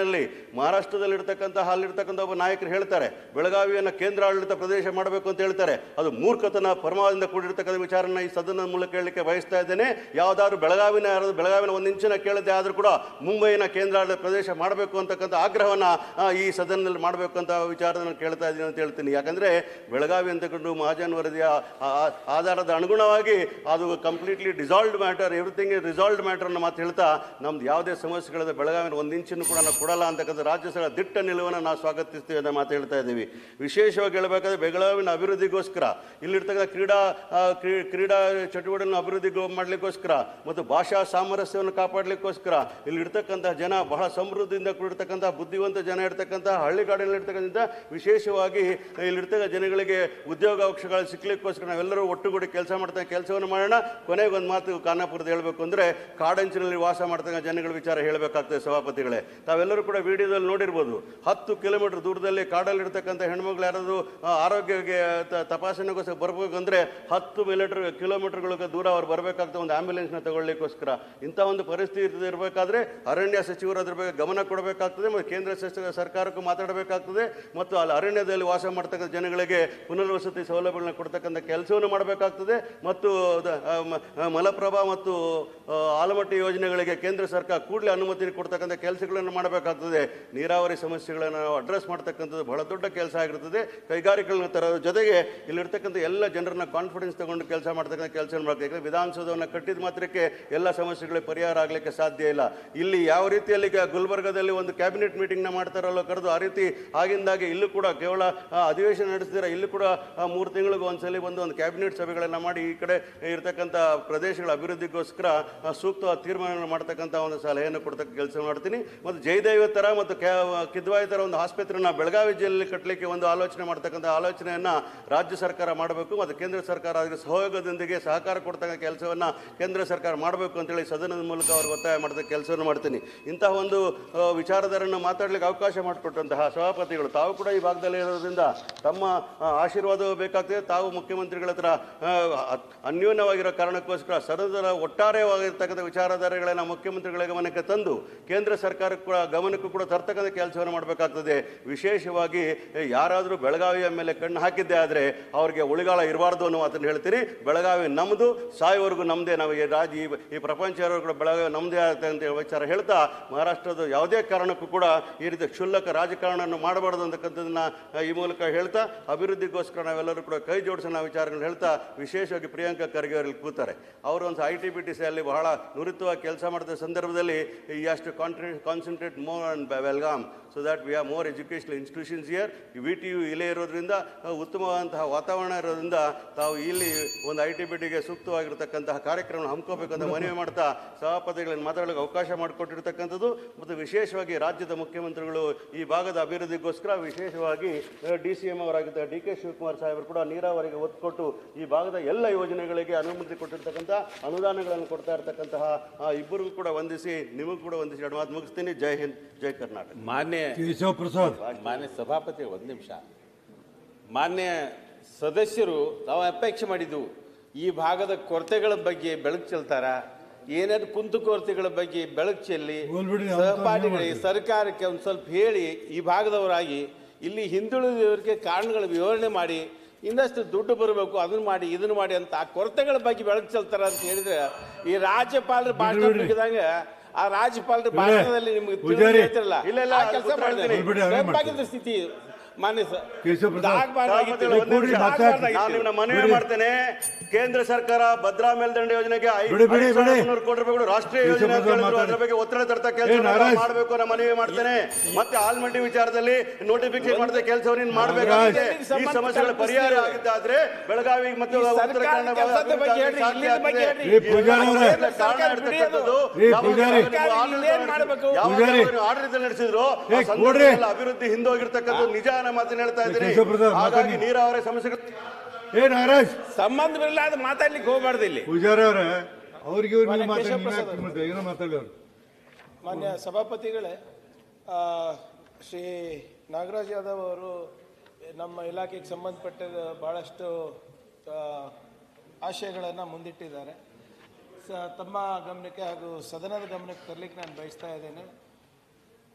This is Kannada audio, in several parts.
ಯೋಜನೆಯಲ್ಲಿ ಮಹಾರಾಷ್ಟ್ರದಲ್ಲಿರ್ತಕ್ಕಂಥ ಅಲ್ಲಿರ್ತಕ್ಕಂಥ ಒಬ್ಬ ನಾಯಕರು ಹೇಳ್ತಾರೆ, ಬೆಳಗಾವಿಯನ್ನು ಕೇಂದ್ರಾಡಳಿತ ಪ್ರದೇಶ ಮಾಡಬೇಕು ಅಂತ ಹೇಳ್ತಾರೆ. ಅದು ಮೂರ್ಖತನ ಪರಮಾದಿಂದ ಕೂಡಿರ್ತಕ್ಕಂಥ ವಿಚಾರನ ಈ ಸದನದ ಮೂಲಕ ಹೇಳಲಿಕ್ಕೆ ಬಯಸ್ತಾ ಇದ್ದೇನೆ. ಯಾವುದಾದ್ರು ಬೆಳಗಾವಿನ ಯಾರಾದರೂ ಬೆಳಗಾವಿನ ಒಂದು ಇಂಚಿನ ಕೇಳದೆ ಆದರೂ ಕೂಡ ಮುಂಬೈನ ಕೇಂದ್ರಾಡಳಿತ ಪ್ರದೇಶ ಮಾಡಬೇಕು ಅಂತಕ್ಕಂಥ ಆಗ್ರಹವನ್ನು ಈ ಸದನದಲ್ಲಿ ಮಾಡಬೇಕು ಅಂತ ವಿಚಾರದನ್ನು ಕೇಳ್ತಾ ಇದ್ದೀನಿ ಅಂತ ಹೇಳ್ತೀನಿ. ಯಾಕಂದರೆ ಬೆಳಗಾವಿ ಅಂತಕೊಂಡು ಮಹಾಜನ್ ವರದಿಯ ಆಧಾರದ ಅನುಗುಣವಾಗಿ ಅದು completely dissolved matter everything resolved matter ಅನ್ನೋ ಮಾತು ಹೇಳ್ತಾ ನಮ್ದು ಯಾವುದೇ ಸಮಸ್ಯೆಗಳಿದೆ ಬೆಳಗಾವಿನ ಒಂದು ಇಂಚನ್ನು ಕೂಡ ನಾವು ಕೊಡಲ್ಲ ಅಂತಕ್ಕಂಥ ರಾಜ್ಯ ಸರ್ಕಾರ ದಿಟ್ಟ ನಿಲುವನ್ನು ನಾವು ಸ್ವಾಗತಿಸ್ತೀವಿ ಅಂತ ಮಾತು ಹೇಳ್ತಾ ಇದ್ದೀವಿ. ವಿಶೇಷವಾಗಿ ಹೇಳಬೇಕಾದ್ರೆ ಬೆಳಗಾವಿನ ಅಭಿವೃದ್ಧಿಗೋಸ್ಕರ, ಇಲ್ಲಿರ್ತಕ್ಕಂಥ ಕ್ರೀಡಾ ಕ್ರೀಡಾ ಚಟುವಟಿಕೆಯನ್ನು ಅಭಿವೃದ್ಧಿ ಮಾಡಲಿಕ್ಕೋಸ್ಕರ ಮತ್ತು ಭಾಷಾ ಸಾಮರಸ್ಯವನ್ನು ಕಾಪಾಡಲಿಕ್ಕೋಸ್ಕರ, ಇಲ್ಲಿರ್ತಕ್ಕಂಥ ಜನ ಬಹಳ ಸಮೃದ್ಧಿಯಿಂದ ಕೂಡಿರ್ತಕ್ಕಂಥ ಬುದ್ಧಿವಂತ ಜನ ಇರ್ತಕ್ಕಂಥ ಹಳ್ಳಿಗಾಡಿನಲ್ಲಿರ್ತಕ್ಕಂಥ ವಿಶೇಷವಾಗಿ ಇಲ್ಲಿರ್ತಕ್ಕ ಜನಗಳಿಗೆ ಉದ್ಯೋಗಾವಕಾಶಗಳು ಸಿಕ್ಕಲಿಕ್ಕೋಸ್ಕರ ನಾವೆಲ್ಲರೂ ಒಟ್ಟುಗೂಡಿ ಕೆಲಸ ಮಾಡ್ತಾ, ಕೆಲಸವನ್ನು ಮಾಡೋಣ. ಕೊನೆಗೆ ಒಂದು ಮಾತು ಖಾನಾಪುರದ ಹೇಳಬೇಕು ಅಂದರೆ, ಕಾಡಂಚಿನಲ್ಲಿ ವಾಸ ಮಾಡ್ತಕ್ಕಂಥ ಜನಗಳ ವಿಚಾರ ಹೇಳಬೇಕಾಗ್ತದೆ ಸಭಾಪತಿಗಳೇ. ತಾವೆಲ್ಲರೂ ಕೂಡ ವಿಡಿಯೋದಲ್ಲಿ ನೋಡಿರ್ಬೋದು. ಹತ್ತು ಕಿಲೋಮೀಟರ್ ದೂರದಲ್ಲಿ ಕಾಡಲ್ಲಿರ್ತಕ್ಕಂಥ ಹೆಣ್ಮಕ್ಳು ಯಾರಾದರೂ ಆರೋಗ್ಯಕ್ಕೆ ತಪಾಸಣೆಗೋಸ್ಕರ ಬರಬೇಕಂದ್ರೆ ಹತ್ತು ಮಿಲಿಟರ್ ಕಿಲೋಮೀಟರ್ಗಳಿಗೆ ದೂರ ಅವ್ರು ಬರಬೇಕಾಗ್ತದೆ ಒಂದು ಆ್ಯಂಬುಲೆನ್ಸ್ನ ತಗೊಳ್ಳಿಕ್ಕೋಸ್ಕರ. ಇಂಥ ಒಂದು ಪರಿಸ್ಥಿತಿ ಇರಬೇಕಾದ್ರೆ ಅರಣ್ಯ ಸಚಿವರು ಅದ್ರ ಬಗ್ಗೆ ಗಮನ ಕೊಡಬೇಕಾಗ್ತದೆ ಮತ್ತು ಕೇಂದ್ರ ಸರ್ಕಾರಕ್ಕೂ ಮಾತಾಡಬೇಕಾಗ್ತದೆ ಮತ್ತು ಅಲ್ಲಿ ಅರಣ್ಯದಲ್ಲಿ ವಾಸ ಮಾಡ್ತಕ್ಕಂಥ ಜನಗಳಿಗೆ ಪುನರ್ವಸತಿ ಸೌಲಭ್ಯಗಳನ್ನ ಕೊಡ್ತಕ್ಕಂಥ ಕೆಲಸವನ್ನು ಮಾಡಬೇಕಾಗ್ತದೆ ಮತ್ತು ಮಲಪ್ರಭಾ ಮತ್ತು ಆಲಮಟ್ಟಿ ಯೋಜನೆಗಳಿಗೆ ಕೇಂದ್ರ ಸರ್ಕಾರ ಕೂಡಲೇ ಅನುಮತಿ ಕೊಡ್ತಕ್ಕಂಥ ಕೆಲಸಗಳನ್ನು ಮಾಡಬೇಕಾಗ್ತದೆ. ನೀರಾವರಿ ಸಮಸ್ಯೆಗಳನ್ನು ನಾವು ಅಡ್ರೆಸ್ ಮಾಡ್ತಕ್ಕಂಥದ್ದು ಬಹಳ ದೊಡ್ಡ ಕೆಲಸ ಆಗಿರ್ತದೆ. ಕೈಗಾರಿಕೆಗಳನ್ನ ತರೋದ್ರ ಜೊತೆಗೆ ಇಲ್ಲಿರ್ತಕ್ಕಂಥ ಎಲ್ಲ ಜನರನ್ನ ಕಾನ್ಫಿಡೆನ್ಸ್ ತಗೊಂಡು ಕೆಲಸ ಮಾಡ್ತಕ್ಕಂಥ ಕೆಲಸ ಮಾಡ್ತಾರೆ ವಿಧಾನಸೌಧವನ್ನು ಕಟ್ಟಿದ ಮಾತ್ರಕ್ಕೆ ಎಲ್ಲ ಸಮಸ್ಯೆಗಳಿಗೆ ಪರಿಹಾರ ಆಗಲಿಕ್ಕೆ ಸಾಧ್ಯ ಇಲ್ಲ. ಇಲ್ಲಿ ಯಾವ ರೀತಿಯಲ್ಲಿ ಗುಲ್ಬರ್ಗದಲ್ಲಿ ಒಂದು ಕ್ಯಾಬಿನೆಟ್ ಮೀಟಿಂಗ್ನ ಮಾಡ್ತಾರಲ್ಲೋ ಕರೆದು ಆ ರೀತಿ ಆಗಿಂದಾಗೆ ಇಲ್ಲೂ ಕೂಡ ಕೇವಲ ಅಧಿವೇಶನ ನಡೆಸಿದ್ರೆ ಇಲ್ಲೂ ಕೂಡ ಮೂರು ತಿಂಗಳಿಗೆ ಒಂದ್ಸಲಿ ಬಂದು ಒಂದು ಕ್ಯಾಬಿನೆಟ್ ಸಭೆಗಳನ್ನು ಮಾಡಿ ಈ ಕಡೆ ಇರತಕ್ಕಂಥ ಪ್ರದೇಶಗಳ ಅಭಿವೃದ್ಧಿಗೋಸ್ಕರ ಸೂಕ್ತ ತೀರ್ಮಾನ ಮಾಡ್ತಕ್ಕಂಥ ಒಂದು ಸಲಹೆಯನ್ನು ಕೊಡ್ತಕ್ಕ ಕೆಲಸ ಮಾಡ್ತೀನಿ. ಮತ್ತು ಜಯದೇವ ಥರ ಮತ್ತು ಕ್ಯಾ ಕಿದ್ವಾಯಿ ಥರ ಒಂದು ಆಸ್ಪತ್ರೆನ ಬೆಳಗಾವಿ ಜಿಲ್ಲೆಯಲ್ಲಿ ಕಟ್ಟಲಿಕ್ಕೆ ಒಂದು ಆಲೋಚನೆ ಮಾಡ್ತಕ್ಕಂಥ ಆಲೋಚನೆಯನ್ನು ರಾಜ್ಯ ಸರ್ಕಾರ ಮಾಡಬೇಕು ಮತ್ತು ಕೇಂದ್ರ ಸರ್ಕಾರ ಅದಕ್ಕೆ ಸಹಯೋಗದೊಂದಿಗೆ ಸಹಕಾರ ಕೊಡ್ತಕ್ಕಂಥ ಕೆಲಸವನ್ನು ಕೇಂದ್ರ ಸರ್ಕಾರ ಮಾಡಬೇಕು ಅಂತೇಳಿ ಸದನದ ಮೂಲಕ ಅವ್ರಿಗೆ ಒತ್ತಾಯ ಮಾಡಿದ ಕೆಲಸವನ್ನು ಮಾಡ್ತೀನಿ. ಇಂತಹ ಒಂದು ವಿಚಾರಧಾರನ್ನು ಮಾತಾಡಲಿಕ್ಕೆ ಅವಕಾಶ ಮಾಡಿಕೊಟ್ಟಂತಹ ಸಭಾಪತಿಗಳು ತಾವು ಕೂಡ ಈ ಭಾಗದಲ್ಲಿ ಇರೋದ್ರಿಂದ ತಮ್ಮ ಆಶೀರ್ವಾದ ಬೇಕಾಗ್ತದೆ. ತಾವು ಮುಖ್ಯಮಂತ್ರಿಗಳ ಹತ್ರ ಅನ್ಯೂನ್ಯವಾಗಿರೋ ಕಾರಣಕ್ಕೋಸ್ಕರ ಸದನದ ಒಟ್ಟಾರೆವಾಗಿರ್ತಕ್ಕಂಥ ವಿಚಾರಧಾರೆಗಳನ್ನು ಮುಖ್ಯಮಂತ್ರಿಗಳ ಗಮನಕ್ಕೆ ತಂದು ಕೇಂದ್ರ ಸರ್ಕಾರಕ್ಕೆ ಕೂಡ ಗಮನಕ್ಕೂ ಕೂಡ ತರ್ತಕ್ಕಂಥ ಕೆಲಸವನ್ನು ಮಾಡಬೇಕಾಗ್ತದೆ. ವಿಶೇಷವಾಗಿ ಯಾರಾದರೂ ಬೆಳಗಾವಿಯ ಮೇಲೆ ಕಣ್ಣು ಹಾಕಿದ್ದೆ ಆದರೆ ಅವರಿಗೆ ಉಳಿಗಾಲ ಇರಬಾರ್ದು ಅನ್ನೋ ಮಾತನ್ನು ಹೇಳ್ತೀರಿ. ಬೆಳಗಾವಿ ನಮ್ಮದು ಸಾಯುವವರೆಗೂ ನಮ್ಮದೇ ನಾವು ಈ ರಾಜ್ಯ, ಈ- ಪ್ರಪಂಚ ಕೂಡ ಬೆಳಗಾವಿ ನಮ್ಮದೇ ಆಗುತ್ತೆ ಅಂತ ಹೇಳಿ ವಿಚಾರ ಹೇಳ್ತಾ, ಮಹಾರಾಷ್ಟ್ರದ ಯಾವುದೇ ಕಾರಣಕ್ಕೂ ಕೂಡ ಈ ರೀತಿ ಕ್ಷುಲ್ಲಕ ರಾಜಕಾರಣವನ್ನು ಮಾಡಬಾರ್ದು ಅಂತಕ್ಕಂಥದ್ದನ್ನು ಈ ಮೂಲಕ ಹೇಳ್ತಾ, ಅಭಿವೃದ್ಧಿಗೋಸ್ಕರ ನಾವೆಲ್ಲರೂ ಕೂಡ ಕೈ ಜೋಡಿಸೋಣ ವಿಚಾರಗಳನ್ನ ಹೇಳ್ತಾ, ವಿಶೇಷವಾಗಿ ಪ್ರಿಯಾಂಕಾ ಖರ್ಗೆ ಅವರಲ್ಲಿ ಕೂತಾರೆ. ಅವರು ಒಂದು I T B T C ಅಲ್ಲಿ ಬಹಳ ನುರಿತವಾಗಿ ಕೆಲಸ ಮಾಡಿದ ಸಂದರ್ಭದಲ್ಲಿ ಈ ಅಷ್ಟು concentrate more and Belgaum so that we have more educational institutions here V T U ಇಲ್ಲೇ ಇರೋದ್ರಿಂದ ಉತ್ತಮವಾದಂತಹ ವಾತಾವರಣ ಇರೋದ್ರಿಂದ, ತಾವು ಇಲ್ಲಿ ಒಂದು ಐ ಟಿ ಬಿ ಟಿಗೆ ಸೂಕ್ತವಾಗಿರ್ತಕ್ಕಂತಹ ಕಾರ್ಯಕ್ರಮ ಹಮ್ಮಿಕೋಬೇಕಂತ ಮನವಿ ಮಾಡ್ತಾ ಸಭಾಪತಿಗಳನ್ನು ಮಾತಾಡೋಕ್ಕೆ ಅವಕಾಶ ಮಾಡಿಕೊಟ್ಟಿರ್ತಕ್ಕಂಥದ್ದು. ಮತ್ತು ವಿಶೇಷವಾಗಿ ರಾಜ್ಯದ ಮುಖ್ಯಮಂತ್ರಿಗಳು ಈ ಭಾಗದ ಅಭಿವೃದ್ಧಿಗೋಸ್ಕರ ವಿಶೇಷವಾಗಿ ಡಿ ಸಿ ಎಂ ಅವರಾಗಿದ್ದ ಡಿ ಕೆ ಶಿವಕುಮಾರ್ ಸಾಹೇಬರು ಕೂಡ ನೀರಾವರಿಗೆ ಒತ್ತು ಕೊಟ್ಟು ಈ ಭಾಗದ ಎಲ್ಲ ಯೋಜನೆಗಳಿಗೆ ಅನುಮತಿ ಕೊಟ್ಟಿರ್ತಕ್ಕಂಥ ಅನುದಾನಗಳನ್ನು ಕೊಡ್ತಾ ಇರ್ತಕ್ಕಂತಹ ಇಬ್ಬರಿಗೂ ಕೂಡ ವಂದಿಸಿ, ನಿಮಗೂ ಕೂಡ ವಂದಿಸಿ. ಎರಡು ಮಾತು ಮುಗಿಸ್ತೀನಿ. ಜೈ ಹಿಂದ್. ಜೈ ಕರ್ನಾಟಕ. ಮಾನ್ಯ ಕೇಶವ ಪ್ರಸಾದ್ ಮಾನ್ಯ ಸಭಾಪತಿ ಒಂದು ನಿಮಿಷ. ಮಾನ್ಯ ಸದಸ್ಯರು ತಾವು ಅಪೇಕ್ಷೆ ಮಾಡಿದ್ದು ಈ ಭಾಗದ ಕೊರತೆಗಳ ಬಗ್ಗೆ ಬೆಳಕು ಚೆಲ್ತಾರ? ಏನೇನು ಕುಂದುಕೊರತೆಗಳ ಬಗ್ಗೆ ಬೆಳಕು ಚೆಲ್ಲಿ? ಸಹಪಾಠಿಗಳಿಗೆ ಸರ್ಕಾರಕ್ಕೆ ಒಂದು ಸ್ವಲ್ಪ ಹೇಳಿ ಈ ಭಾಗದವರಾಗಿ ಇಲ್ಲಿ ಹಿಂದುಳಿದವರಿಗೆ ಕಾರಣಗಳ ವಿವರಣೆ ಮಾಡಿ ಇನ್ನಷ್ಟು ದುಡ್ಡು ಬರಬೇಕು ಅದನ್ನ ಮಾಡಿ ಇದನ್ನ ಮಾಡಿ ಅಂತ ಆ ಕೊರತೆಗಳ ಬಗ್ಗೆ ಬೆಳಕು ಚೆಲ್ತಾರ ಅಂತ ಹೇಳಿದ್ರೆ ಈ ರಾಜ್ಯಪಾಲರ. ಮುಗಿದಂಗ ಆ ರಾಜ್ಯಪಾಲರ ಭಾಷಣದಲ್ಲಿ ನಿಮ್ಗೆ. ಇಲ್ಲ, ಇಲ್ಲ, ಆ ಕೆಲಸ ಮಾಡಿದ್ರೆ ಸ್ಥಿತಿ. ಮಾನ್ಯ. ನಾನು ನಿಮ್ಮನ್ನ ಮನವಿ ಮಾಡ್ತೇನೆ ಕೇಂದ್ರ ಸರ್ಕಾರ ಭದ್ರಾ ಮೇಲ್ದಂಡ ಯೋಜನೆಗೆ ಐದು ಬಿಡಿ, ಬಿಡಿ, ಕೋಟಿ ರೂಪಾಯಿಗಳು ರಾಷ್ಟ್ರೀಯ ಕೇಶವ ಯೋಜನೆ ಅಂತ ಪ್ರಸಾದ್ ಹೇಳಿದ್ರು. ಅದ್ರ ಮಾತಾಡಿ. ಬಗ್ಗೆ ಒತ್ತಡ ತರ್ತಾ ಏ, ಕೆಲಸ. ಮಾಡಬೇಕು ಅನ್ನೋ ಮನವಿ ಮಾಡ್ತೇನೆ ಮತ್ತೆ ಆಲ್ಮಂಡಿ ವಿಚಾರದಲ್ಲಿ ನೋಟಿಫಿಕೇಶನ್ ಮಾಡಿದ ಕೆಲಸವನ್ನು ಮಾಡಬೇಕಾಗಿದೆ ನಾಗರಾಜ್. ಈ ಸಮಸ್ಯೆಗಳ ಪರಿಹಾರ ಆಗಿದ್ದಾದ್ರೆ ಬೆಳಗಾವಿ ಮತ್ತು ಈ ಉತ್ತರ ಕನ್ನಡ ಕೆಲಸದ ಬಗ್ಗೆ ಹೇಳ್ರಿ, ಸಾಧ್ಯ ಇಲ್ಲಿನ ಬಗ್ಗೆ ಆಗ್ತದೆ. ಹೇಳ್ರಿ. ಏ, ಪೂಜಾರಿ ಅವರೇ. ಎಲ್ಲ ಕಾರಣ ಇರ್ತಕ್ಕಂಥದ್ದು ಏ, ಯಾವಾಗ ಪೂಜಾರಿ. ನೀವು ಆಡಳಿತ ಇಲ್ಲೇನ್ ಮಾಡ್ಬೇಕು? ಯಾವಾಗ ಪೂಜಾರಿ. ಆಡಳಿತ ನಡೆಸಿದ್ರು ಏ, ಆ ಕೊಡ್ರಿ. ಸಂದರ್ಭದಲ್ಲಿ ಅಭಿವೃದ್ಧಿ ಹಿಂದೋಗಿರ್ತಕ್ಕಂಥ ನಿಜ ಅನ್ನೋ ಮಾತನ್ನ ಹೇಳ್ತಾ ಇದ್ದೀನಿ ಕೇಶವ ಹಾಗಾಗಿ. ನೀರಾವರಿ ಸಮಸ್ಯೆಗಳು ಏ ನಾಗರಾಜ್ ಸಂಬಂಧವಿಲ್ಲ ಅದು ಮಾತಾಡ್ಲಿಕ್ಕೆ ಹೋಗ್ಬಾರ್ದು ಇಲ್ಲಿ. ಪೂಜಾರಿ ಅವರ ಅವ್ರಿಗೆ ಮಾತಾಡಿ ಏನೋ ಮಾತಾಡಿ ಅವ್ರು. ಮಾನ್ಯ ಸಭಾಪತಿಗಳೇ ಆ, ಶ್ರೀ ನಾಗರಾಜ್ ಯಾದವ್ ಅವರು ನಮ್ಮ ಇಲಾಖೆಗೆ ಸಂಬಂಧಪಟ್ಟ ಭಾಳಷ್ಟು ಆಶಯಗಳನ್ನು ಮುಂದಿಟ್ಟಿದ್ದಾರೆ. ಸ ತಮ್ಮ ಗಮನಕ್ಕೆ ಹಾಗೂ ಸದನದ ಗಮನಕ್ಕೆ ತರಲಿಕ್ಕೆ ನಾನು ಬಯಸ್ತಾ ಇದ್ದೇನೆ.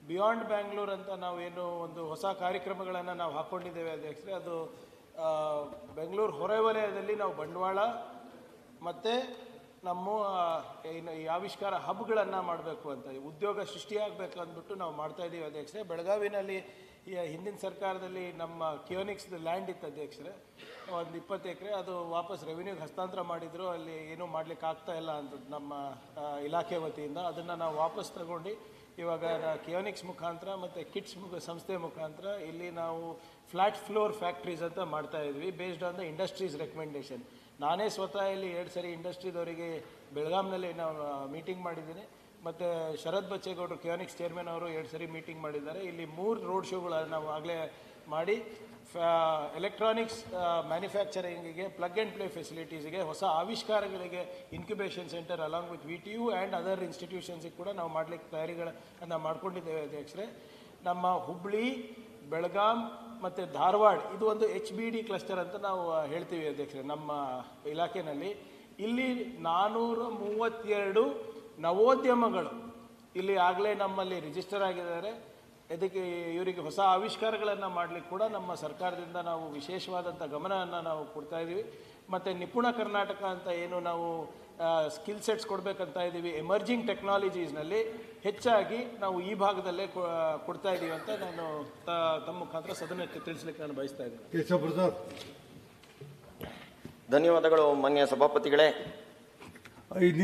ಬಿಯಾಂಡ್ ಬ್ಯಾಂಗ್ಳೂರ್ ಅಂತ ನಾವು ಏನು ಒಂದು ಹೊಸ ಕಾರ್ಯಕ್ರಮಗಳನ್ನು ನಾವು ಹಾಕ್ಕೊಂಡಿದ್ದೇವೆ ಅಧ್ಯಕ್ಷರೇ. ಅದು ಬೆಂಗಳೂರು ಹೊರವಲಯದಲ್ಲಿ ನಾವು ಬಂಡವಾಳ ಮತ್ತು ನಮ್ಮ ಏನು ಈ ಆವಿಷ್ಕಾರ ಹಬ್ಗಳನ್ನು ಮಾಡಬೇಕು ಅಂತ ಉದ್ಯೋಗ ಸೃಷ್ಟಿಯಾಗಬೇಕು ಅಂದ್ಬಿಟ್ಟು ನಾವು ಮಾಡ್ತಾ ಇದ್ದೀವಿ ಅಧ್ಯಕ್ಷರೇ. ಬೆಳಗಾವಿನಲ್ಲಿ ಈ ಹಿಂದಿನ ಸರ್ಕಾರದಲ್ಲಿ ನಮ್ಮ ಕಿಯೋನಿಕ್ಸ್ ಲ್ಯಾಂಡ್ ಇತ್ತು ಅಧ್ಯಕ್ಷರೇ. ಒಂದು ಇಪ್ಪತ್ತು ಎಕರೆ, ಅದು ವಾಪಸ್ ರೆವಿನ್ಯೂಗೆ ಹಸ್ತಾಂತರ ಮಾಡಿದ್ರು. ಅಲ್ಲಿ ಏನೂ ಮಾಡ್ಲಿಕ್ಕೆ ಆಗ್ತಾ ಇಲ್ಲ ಅಂತ ನಮ್ಮ ಇಲಾಖೆ ವತಿಯಿಂದ. ಅದನ್ನು ನಾವು ವಾಪಸ್ ತಗೊಂಡು ಇವಾಗ ಕಿಯೋನಿಕ್ಸ್ ಮುಖಾಂತರ ಮತ್ತು ಕಿಟ್ಸ್ ಮುಖ ಸಂಸ್ಥೆ ಮುಖಾಂತರ ಇಲ್ಲಿ ನಾವು ಫ್ಲಾಟ್ ಫ್ಲೋರ್ ಫ್ಯಾಕ್ಟ್ರೀಸ್ ಅಂತ ಮಾಡ್ತಾ ಇದ್ವಿ based on the industries recommendation ನಾನೇ ಸ್ವತಃ ಇಲ್ಲಿ ಎರಡು ಸರಿ ಇಂಡಸ್ಟ್ರಿದವರಿಗೆ ಬೆಳಗಾಂನಲ್ಲಿ ನಾವು ಮೀಟಿಂಗ್ ಮಾಡಿದ್ದೀನಿ. ಮತ್ತು ಶರತ್ ಬಚ್ಚೇಗೌಡರು ಕಿಯೋನಿಕ್ಸ್ ಚೇರ್ಮನ್ ಅವರು ಎರಡು ಸರಿ ಮೀಟಿಂಗ್ ಮಾಡಿದ್ದಾರೆ. ಇಲ್ಲಿ ಮೂರು ರೋಡ್ ಶೋಗಳು ನಾವು ಆಗಲೇ ಮಾಡಿ ಎಲೆಕ್ಟ್ರಾನಿಕ್ಸ್ ಮ್ಯಾನುಫ್ಯಾಕ್ಚರಿಂಗಿಗೆ ಪ್ಲಗ್ ಆ್ಯಂಡ್ ಪ್ಲೇ ಫೆಸಿಲಿಟೀಸ್ಗೆ ಹೊಸ ಆವಿಷ್ಕಾರಗಳಿಗೆ incubation centre along with V T U and other ಇನ್ಸ್ಟಿಟ್ಯೂಷನ್ಸಿಗೆ ಕೂಡ ನಾವು ಮಾಡಲಿಕ್ಕೆ ತಯಾರಿಗಳನ್ನು ಮಾಡ್ಕೊಂಡಿದ್ದೇವೆ ಅಧ್ಯಕ್ಷರೇ. ನಮ್ಮ ಹುಬ್ಬಳ್ಳಿ ಬೆಳಗಾಂ ಮತ್ತು ಧಾರವಾಡ ಇದು ಒಂದು ಎಚ್ ಬಿ ಡಿ ಕ್ಲಸ್ಟರ್ ಅಂತ ನಾವು ಹೇಳ್ತೀವಿ ಅಧ್ಯಕ್ಷರೇ ನಮ್ಮ ಇಲಾಖೆಯಲ್ಲಿ ಇಲ್ಲಿ ನಾನ್ನೂರ ಮೂವತ್ತೆರಡು ನವೋದ್ಯಮಗಳು ಇಲ್ಲಿ ಆಗಲೇ ನಮ್ಮಲ್ಲಿ ರಿಜಿಸ್ಟರ್ ಆಗಿದ್ದಾರೆ. ಇದಕ್ಕೆ ಇವರಿಗೆ ಹೊಸ ಆವಿಷ್ಕಾರಗಳನ್ನು ಮಾಡಲಿಕ್ಕೆ ಕೂಡ ನಮ್ಮ ಸರ್ಕಾರದಿಂದ ನಾವು ವಿಶೇಷವಾದಂಥ ಗಮನವನ್ನು ನಾವು ಕೊಡ್ತಾ ಇದ್ದೀವಿ ಮತ್ತು ನಿಪುಣ ಕರ್ನಾಟಕ ಅಂತ ಏನು ನಾವು ಸ್ಕಿಲ್ ಸೆಟ್ಸ್ ಕೊಡಬೇಕಂತ ಇದ್ದೀವಿ ಎಮರ್ಜಿಂಗ್ ಟೆಕ್ನಾಲಜೀಸ್ನಲ್ಲಿ ಹೆಚ್ಚಾಗಿ ನಾವು ಈ ಭಾಗದಲ್ಲೇ ಕೊಡ್ತಾ ಇದ್ದೀವಿ ಅಂತ ನಾನು ತ- ತಮ್ಮ ಮುಖಾಂತರ ಸದನಕ್ಕೆ ತಿಳಿಸ್ಲಿಕ್ಕೆ ನಾನು ಬಯಸ್ತಾ ಇದ್ದೀನಿ. ಕೇಶವ ಪ್ರಸಾದ್ ಧನ್ಯವಾದಗಳು ಮಾನ್ಯ ಸಭಾಪತಿಗಳೇ. ಐದು ನಿಮಿಷ.